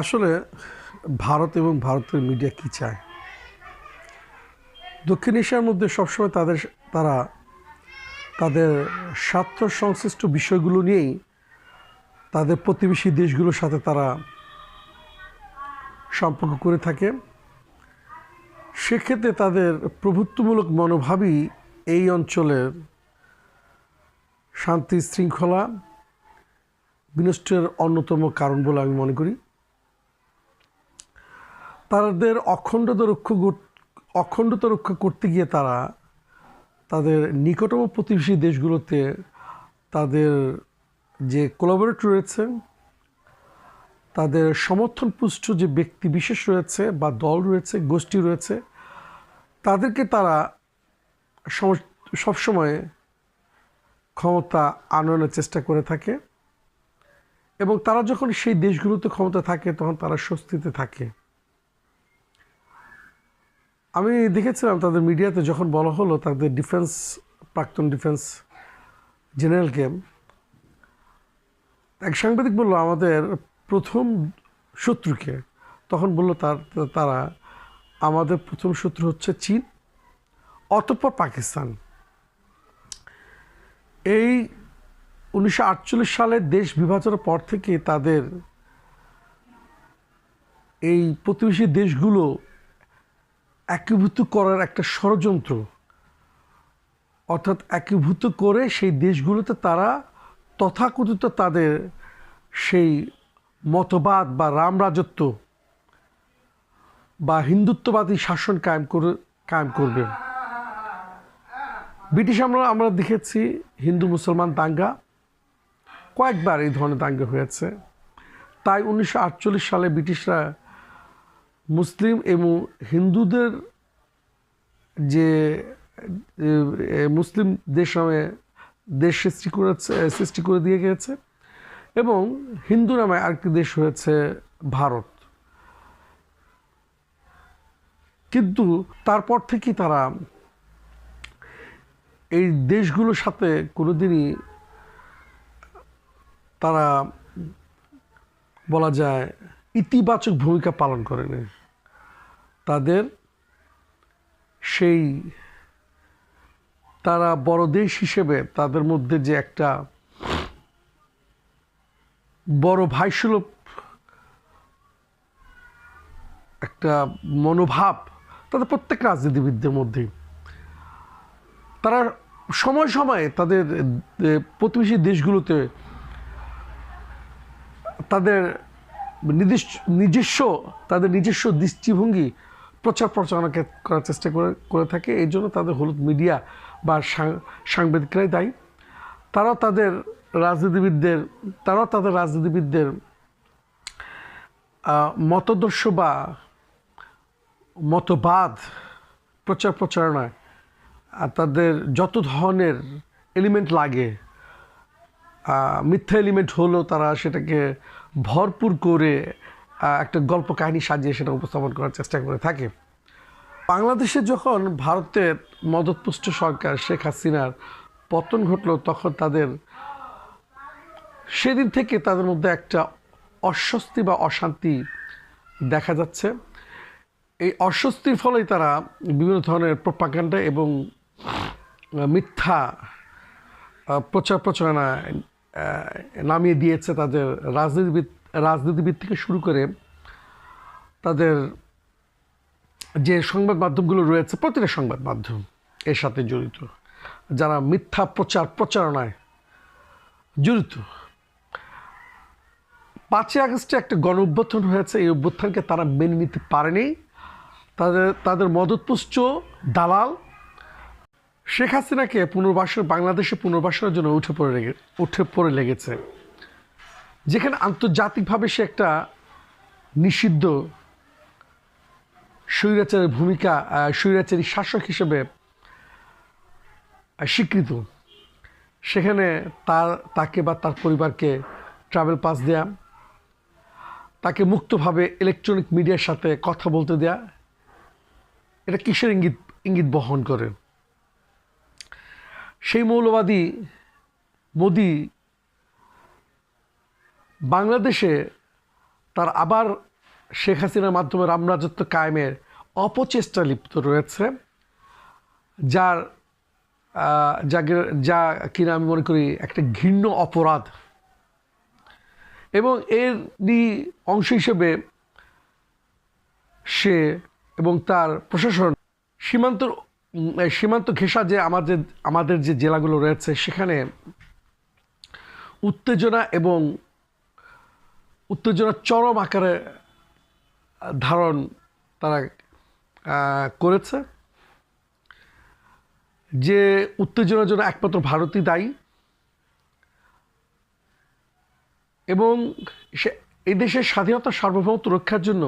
আসলে ভারত এবং ভারতের মিডিয়া কি চায়? দক্ষিণ এশিয়ার মধ্যে সবসময় তাদের, তারা তাদের স্বার্থ সংশ্লিষ্ট বিষয়গুলো নিয়েই তাদের প্রতিবেশী দেশগুলোর সাথে তারা সম্পর্ক করে থাকে। সেক্ষেত্রে তাদের প্রভুত্বমূলক মনোভাবই এই অঞ্চলের শান্তি শৃঙ্খলা বিনষ্টের অন্যতম কারণ বলে আমি মনে করি। তাদের অখণ্ডতা রক্ষা অখণ্ডতা রক্ষা করতে গিয়ে তারা তাদের নিকটতম প্রতিবেশী দেশগুলোতে তাদের যে কোলাবোরেট রয়েছে, তাদের সমর্থন পুষ্ট যে ব্যক্তি বিশেষ রয়েছে বা দল রয়েছে, গোষ্ঠী রয়েছে, তাদেরকে তারা সম- সবসময় ক্ষমতা আনয়নের চেষ্টা করে থাকে এবং তারা যখন সেই দেশগুলোতে ক্ষমতা থাকে, তখন তারা স্বস্তিতে থাকে। আমি দেখেছিলাম তাদের মিডিয়াতে যখন বলা হলো তাদের ডিফেন্স প্রাক্তন ডিফেন্স জেনারেলকে এক সাংবাদিক বলল, আমাদের প্রথম শত্রুকে। তখন বলল তার, তারা, আমাদের প্রথম শত্রু হচ্ছে চীন, অতঃপর পাকিস্তান। এই উনিশশো আটচল্লিশ সালে দেশ বিভাজনের পর থেকে তাদের এই প্রতিবেশী দেশগুলো একীভূত করার একটা ষড়যন্ত্র। অর্থাৎ একীভূত করে সেই দেশগুলোতে তারা তথাকথিত তাদের সেই মতবাদ বা রাম রাজত্ব বা হিন্দুত্ববাদী শাসন কায়েম করে, কায়েম করবে। ব্রিটিশ আমরা আমরা দেখেছি হিন্দু মুসলমান দাঙ্গা। কয়েকবার এই ধরনের দাঙ্গা হয়েছে। তাই উনিশশো আটচল্লিশ সালে ব্রিটিশরা মুসলিম এবং হিন্দুদের যে মুসলিম দেশ নামে দেশ সৃষ্টি করেছে সৃষ্টি করে দিয়ে গিয়েছে এবং হিন্দু নামে আরেকটি দেশ হয়েছে ভারত। কিন্তু তারপর থেকেই তারা এই দেশগুলোর সাথে কোনোদিনই তারা বলা যায় ইতিবাচক ভূমিকা পালন করেনি। তাদের সেই তারা বড় দেশ হিসেবে তাদের মধ্যে যে একটা বড় ভাইসুলভ একটা মনোভাব তাদের প্রত্যেক রাজনীতিবিদদের মধ্যেই। তারা সময় সময়ে তাদের প্রতিবেশী দেশগুলোতে তাদের নিজস্ব তাদের নিজস্ব দৃষ্টিভঙ্গি প্রচার প্রচারণা করার চেষ্টা করে করে থাকে। এই জন্য তাদের হলুদ মিডিয়া বা সাংবাদিকরাই দায়ী। তারা তাদের রাজনীতিবিদদের, তারাও তাদের রাজনীতিবিদদের মতদর্শ বা মতবাদ প্রচার প্রচারণায় তাদের যত ধরনের এলিমেন্ট লাগে মিথ্যা এলিমেন্ট হলেও তারা সেটাকে ভরপুর করে একটা গল্প কাহিনী সাজিয়ে সেটা উপস্থাপন করার চেষ্টা করে থাকে। বাংলাদেশে যখন ভারতের মদতপুষ্ট সরকার শেখ হাসিনার পতন ঘটলো, তখন তাদের সেদিন থেকে তাদের মধ্যে একটা অস্বস্তি বা অশান্তি দেখা যাচ্ছে। এই অস্বস্তির ফলেই তারা বিভিন্ন ধরনের প্রপাগান্ডা এবং মিথ্যা প্রচার প্রচারণা নামিয়ে দিয়েছে তাদের রাজনীতিবিদ রাজনীতিবিদ থেকে শুরু করে তাদের যে সংবাদ মাধ্যমগুলো রয়েছে, প্রতিটা সংবাদ মাধ্যম এর সাথে জড়িত। যারা মিথ্যা প্রচার প্রচারণায় জড়িত। পাঁচই আগস্টে একটা গণ অভ্যুত্থান হয়েছে। এই অভ্যুত্থানকে তারা মেনে নিতে পারেনি। তাদের তাদের মদতপুষ্ট দালাল শেখ হাসিনাকে পুনর্বাসন, বাংলাদেশে পুনর্বাসনের জন্য উঠে পড়ে লেগে, উঠে পড়ে লেগেছে। যেখানে আন্তর্জাতিকভাবে সে একটা নিষিদ্ধ স্বৈরাচারের ভূমিকা স্বৈরাচারী শাসক হিসেবে স্বীকৃত। সেখানে তার, তাকে বা তার পরিবারকে ট্রাভেল পাস দেয়া, তাকে মুক্তভাবে ইলেকট্রনিক মিডিয়ার সাথে কথা বলতে দেয়া, এটা কিসের ইঙ্গিত ইঙ্গিত বহন করে? সেই মৌলবাদী মোদি বাংলাদেশে তার আবার শেখ হাসিনার মাধ্যমে রামরাজত্ব কায়েমের অপচেষ্টা লিপ্ত রয়েছে, যার যাকে যা কিনা আমি মনে করি একটা ঘৃণ্য অপরাধ। এবং এর অংশ হিসেবে সে এবং তার প্রশাসন সীমান্ত সীমান্ত ঘেঁষা যে আমাদের আমাদের যে জেলাগুলো রয়েছে, সেখানে উত্তেজনা এবং উত্তেজনা চরম আকারে ধারণ তারা করেছে। যে উত্তেজনার জন্য একমাত্র ভারতই দায়ী। এবং সে, এই দেশের স্বাধীনতা সার্বভৌমত্ব রক্ষার জন্য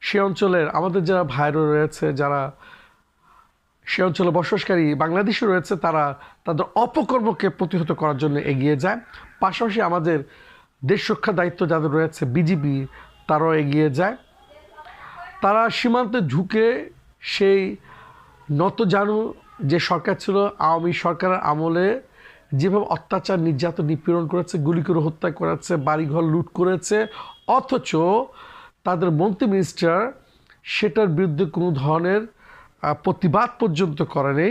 সে অঞ্চলের আমাদের যারা ভাইরা রয়েছে, যারা সে অঞ্চলে বসবাসকারী বাংলাদেশে রয়েছে, তারা তাদের অপকর্মকে প্রতিহত করার জন্য এগিয়ে যায়। পাশাপাশি আমাদের দেশ রক্ষার দায়িত্ব যাদের রয়েছে, বিজিবি, তারাও এগিয়ে যায়। তারা সীমান্তে ঝুঁকে সেই নত জানু যে সরকার ছিল, আওয়ামী সরকারের আমলে যেভাবে অত্যাচার, নির্যাতন, নিপীড়ন করেছে, গুলি করে হত্যা করেছে, বাড়িঘর লুট করেছে, অথচ তাদের মন্ত্রী মিনিস্টার সেটার বিরুদ্ধে কোনো ধরনের প্রতিবাদ পর্যন্ত করেনি।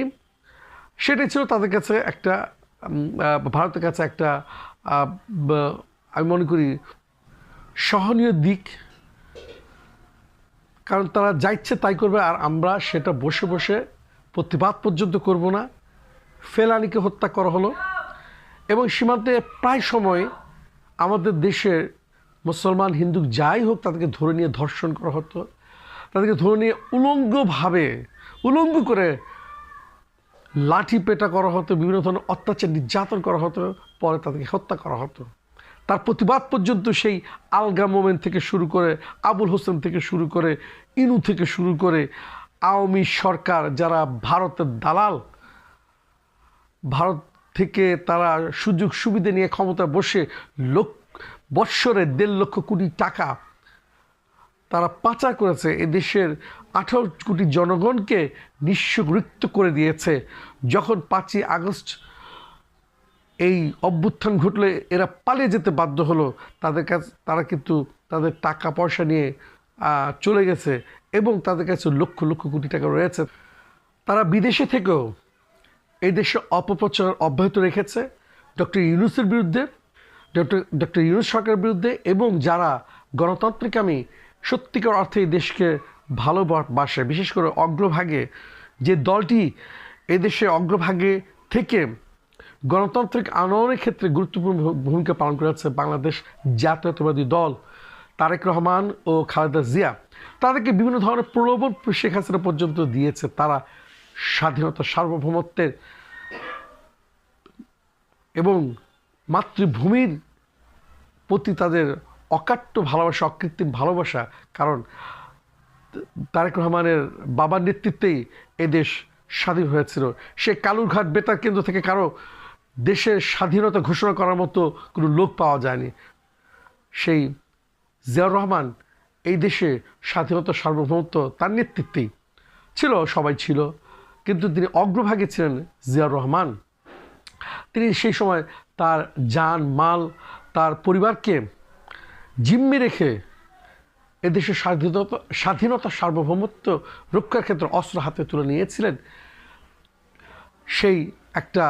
সেটাই ছিল তাদের কাছে একটা ভারতের কাছে একটা আমি মনে করি সহনীয় দিক, কারণ তারা যা ইচ্ছে তাই করবে, আর আমরা সেটা বসে বসে প্রতিবাদ পর্যন্ত করব না। ফেলানিকে হত্যা করা হলো। এবং সীমান্তে প্রায় সময় আমাদের দেশের মুসলমান, হিন্দু যাই হোক, তাদেরকে ধরে নিয়ে ধর্ষণ করা হতো। তাদেরকে ধরে নিয়ে উলঙ্গভাবে, উলঙ্গ করে লাঠি পেটা করা হতো, বিভিন্ন ধরনের অত্যাচার নির্যাতন করা হতো, পরে তাদেরকে হত্যা করা হতো। তার প্রতিবাদ পর্যন্ত সেই আলগা মোমেন্ট থেকে শুরু করে আবুল হোসেন থেকে শুরু করে ইনু থেকে শুরু করে আওয়ামী সরকার, যারা ভারতের দালাল, ভারত থেকে তারা সুযোগ সুবিধা নিয়ে ক্ষমতা বসে লোক, বৎসরে দেড় লক্ষ কোটি টাকা তারা পাচার করেছে এ দেশের আঠারো কোটি জনগণকে নিঃস্বৃত্ত করে দিয়েছে। যখন পাঁচই আগস্ট এই অভ্যুত্থান ঘটলে এরা পালিয়ে যেতে বাধ্য হলো। তাদের কাছে, তারা কিন্তু তাদের টাকা পয়সা নিয়ে চলে গেছে এবং তাদের কাছে লক্ষ লক্ষ কোটি টাকা রয়েছে। তারা বিদেশে থেকেও এই দেশে অপপ্রচার অব্যাহত রেখেছে ডক্টর ইউনুসের বিরুদ্ধে, ডক্টর ডক্টর ইউনুস সরকারের বিরুদ্ধে এবং যারা গণতান্ত্রিক আমি সত্যিকার অর্থে এই দেশকে ভালোবাসে বিশেষ করে অগ্রভাগে যে দলটি এই দেশে অগ্রভাগে থেকে গণতান্ত্রিক আন্দোলনের ক্ষেত্রে গুরুত্বপূর্ণ ভূমিকা পালন করেছে বাংলাদেশ জাতীয়তাবাদী দল তারেক রহমান ও খালেদা জিয়া। তাদেরকে বিভিন্ন ধরনের প্রলোভন শেখ হাসিনা পর্যন্ত দিয়েছে তারা স্বাধীনতা সার্বভৌমত্বের এবং মাতৃভূমির প্রতি তাদের অকাট্য ভালোবাসা, অকৃত্রিম ভালোবাসা, কারণ তারেক রহমানের বাবার নেতৃত্বেই এদেশ স্বাধীন হয়েছিল। সে কালুরঘাট বেতার কেন্দ্র থেকে কারও দেশের স্বাধীনতা ঘোষণা করার মতো কোনো লোক পাওয়া যায়নি। সেই জিয়াউর রহমান এই দেশে স্বাধীনতা, সার্বভৌমত্ব তার নেতৃত্বেই ছিল, সবাই ছিল। কিন্তু তিনি অগ্রভাগে ছিলেন জিয়াউর রহমান। তিনি সেই সময় তার যান মাল, তার পরিবারকে জিম্মি রেখে এদেশের স্বাধীনতা স্বাধীনতা, সার্বভৌমত্ব রক্ষার ক্ষেত্রে অস্ত্র হাতে তুলে নিয়েছিলেন। সেই একটা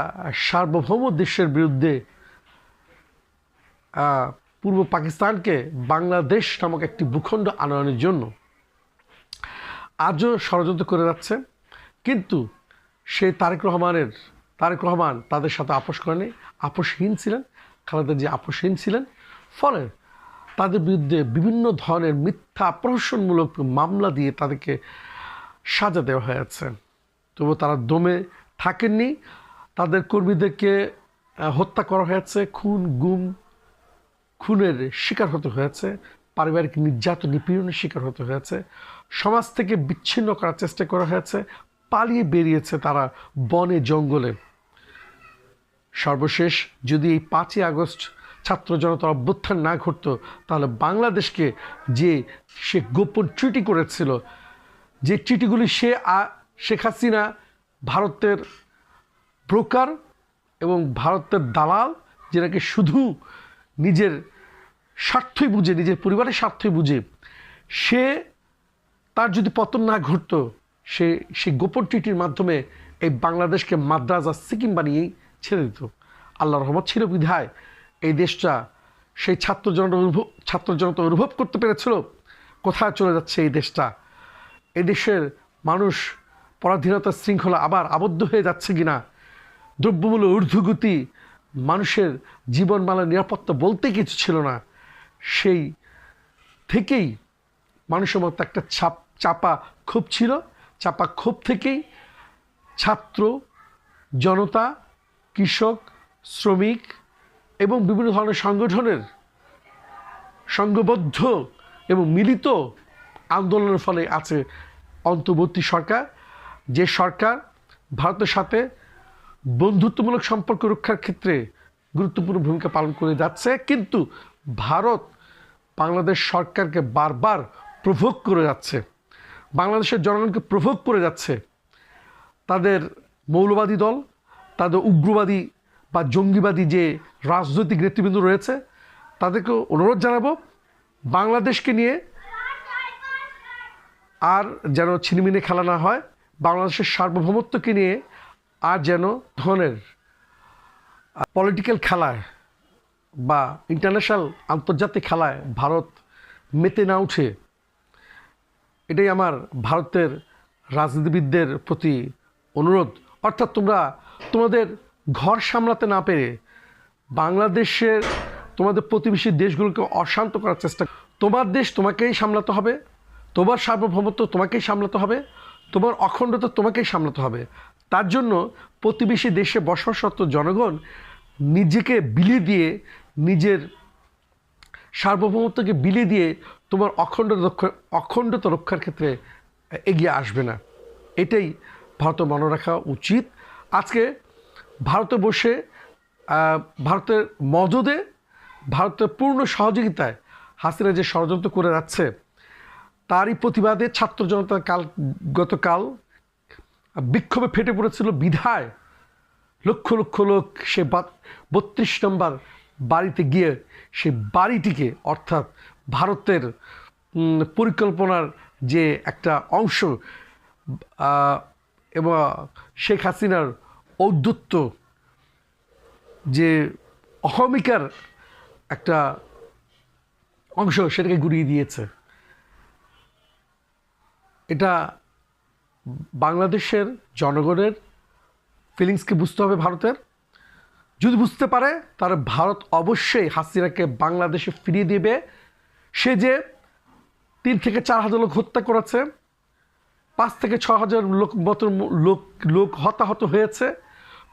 সার্বভৌম দেশের বিরুদ্ধে পূর্ব পাকিস্তানকে বাংলাদেশ নামক একটি ভূখণ্ড আনয়নের জন্য আজও ষড়যন্ত্র করে যাচ্ছে। কিন্তু সেই তারেক রহমানের, তারেক রহমান তাদের সাথে আপোষ করেনি, আপোষহীন ছিলেন, খালেদা যে আপোষহীন ছিলেন। ফলে তাদের বিরুদ্ধে বিভিন্ন ধরনের মিথ্যা প্রহসনমূলক মামলা দিয়ে তাদেরকে সাজা দেওয়া হয়েছে। তবু তারা দমে থাকেননি। তাদের কর্মীদেরকে হত্যা করা হয়েছে, খুন, গুম, খুনের শিকার হতে হয়েছে, পারিবারিক নির্যাতন, নিপীড়নের শিকার হতে হয়েছে, সমাজ থেকে বিচ্ছিন্ন করার চেষ্টা করা হয়েছে, পালিয়ে বেরিয়েছে তারা বনে, জঙ্গলে। সর্বশেষ, যদি এই পাঁচই আগস্ট ছাত্র জনতার অভ্যুত্থান না ঘটতো, তাহলে বাংলাদেশকে যে সে গোপন ট্রিটি করেছিল, যে ট্রিটিগুলি সে শেখ হাসিনা ভারতের ব্রোকার এবং ভারতের দালাল, যেটাকে শুধু নিজের স্বার্থই বুঝে, নিজের পরিবারের স্বার্থই বুঝে, সে তার যদি পতন না ঘটতো, সে সেই গোপন চিঠির মাধ্যমে এই বাংলাদেশকে মাদ্রাজ আর সিকিম বানিয়েই ছেড়ে দিত। আল্লাহ রহমত ছিল বিধায় এই দেশটা সেই ছাত্র জনতা অনুভব, ছাত্র জনতা অনুভব করতে পেরেছিল। কোথায় চলে যাচ্ছে এই দেশটা? এই দেশের মানুষ পরাধীনতার শৃঙ্খলা আবার আবদ্ধ হয়ে যাচ্ছে কিনা? দ্রব্যমূল্য ঊর্ধ্বগতি, মানুষের জীবনমালার নিরাপত্তা বলতে কিছু ছিল না। সেই থেকেই মানুষের মতো একটা ছাপ, চাপা ক্ষোভ ছিল। চাপা ক্ষোভ থেকেই ছাত্র, জনতা, কৃষক, শ্রমিক এবং বিভিন্ন ধরনের সংগঠনের সংঘবদ্ধ এবং মিলিত আন্দোলনের ফলে আছে অন্তর্বর্তী সরকার। যে সরকার ভারতের সাথে বন্ধুত্বমূলক সম্পর্ক রক্ষার ক্ষেত্রে গুরুত্বপূর্ণ ভূমিকা পালন করে যাচ্ছে, কিন্তু ভারত বাংলাদেশ সরকারকে বারবার প্রভোগ করে যাচ্ছে। বাংলাদেশের জনগণকে প্রভোগ করে যাচ্ছে। তাদের মৌলবাদী দল, তাদের উগ্রবাদী বা জঙ্গিবাদী যে রাজনৈতিক নেতৃবৃন্দ রয়েছে তাদেরকে অনুরোধ জানাব, বাংলাদেশকে নিয়ে আর যেন ছিনিমিনি খেলা না হয়, বাংলাদেশের সার্বভৌমত্বকে নিয়ে আর যেন ধরনের পলিটিক্যাল খেলায় বা ইন্টারন্যাশনাল আন্তর্জাতিক খেলায় ভারত মেতে না উঠে, এটাই আমার ভারতের রাজনীতিবিদদের প্রতি অনুরোধ। অর্থাৎ তোমরা, তোমাদের ঘর সামলাতে না পেরে বাংলাদেশের, তোমাদের প্রতিবেশী দেশগুলোকে অশান্ত করার চেষ্টা, তোমার দেশ তোমাকেই সামলাতে হবে, তোমার সার্বভৌমত্ব তোমাকেই সামলাতে হবে, তোমার অখণ্ডতা তোমাকেই সামলাতে হবে। তার জন্য প্রতিবেশী দেশে বসবাসরত জনগণ নিজেকে বিলিয়ে দিয়ে নিজের সার্বভৌমত্বকে বিলিয়ে দিয়ে তোমার অখণ্ড অখণ্ডতা রক্ষার ক্ষেত্রে এগিয়ে আসবে না। এটাই ভারত মনে রাখা উচিত। আজকে ভারতে বসে ভারতের মদদে, ভারতের পূর্ণ সহযোগিতায় হাসিনা যে ষড়যন্ত্র করে যাচ্ছে, তারই প্রতিবাদে ছাত্র জনতা কাল, গতকাল বিক্ষোভে ফেটে পড়েছিল বিধায়। লক্ষ লক্ষ লোক সে বত্রিশ নম্বর বাড়িতে গিয়ে সে বাড়িটিকে, অর্থাৎ ভারতের পরিকল্পনার যে একটা অংশ এবং শেখ হাসিনার ঔদ্ধত্য, যে অহমিকার একটা অংশ সেটাকে গুড়িয়ে দিয়েছে। এটা বাংলাদেশের জনগণের ফিলিংসকে বুঝতে হবে ভারতের? যদি বুঝতে পারে, তাহলে ভারত অবশ্যই হাসিনাকে বাংলাদেশে ফিরিয়ে দেবে। সে যে তিন থেকে চার হাজার লোক হত্যা করেছে, পাঁচ থেকে ছ হাজার লোক মতো লোক লোক হতাহত হয়েছে,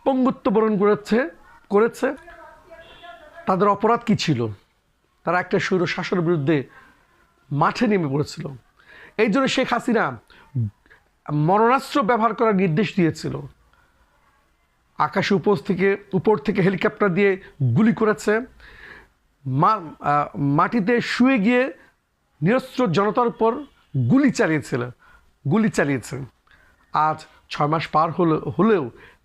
পঙ্গুত্ব বরণ করেছে করেছে, তাদের অপরাধ কি ছিল? তারা একটা স্বৈর শাসনের বিরুদ্ধে মাঠে নেমে পড়েছিল। এই জন্য শেখ হাসিনা মরণাস্ত্র ব্যবহার করার নির্দেশ দিয়েছিল। আকাশে উপর থেকে উপর থেকে হেলিকপ্টার দিয়ে গুলি করেছে। মাটিতে শুয়ে গিয়ে নিরস্ত্র জনতার উপর গুলি চালিয়েছিল, গুলি চালিয়েছে। আজ ছয় মাস পার হলে, হলেও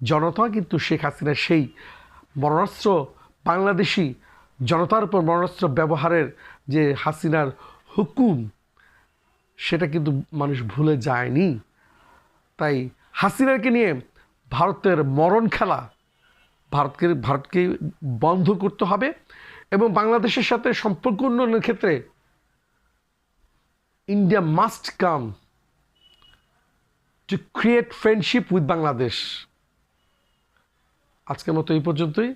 জনতা কিন্তু শেখ হাসিনার সেই মরণাস্ত্র, বাংলাদেশি জনতার উপর মরণাস্ত্র ব্যবহারের যে হাসিনার হুকুম, সেটা কিন্তু মানুষ ভুলে যায়নি। তাই হাসিনাকে নিয়ে ভারতের মরণ খেলা ভারতকে ভারতকে বন্ধ করতে হবে এবং বাংলাদেশের সাথে সম্পর্ক উন্নয়নের ক্ষেত্রে India must come to create friendship with Bangladesh. আজকের মতো এই পর্যন্তই।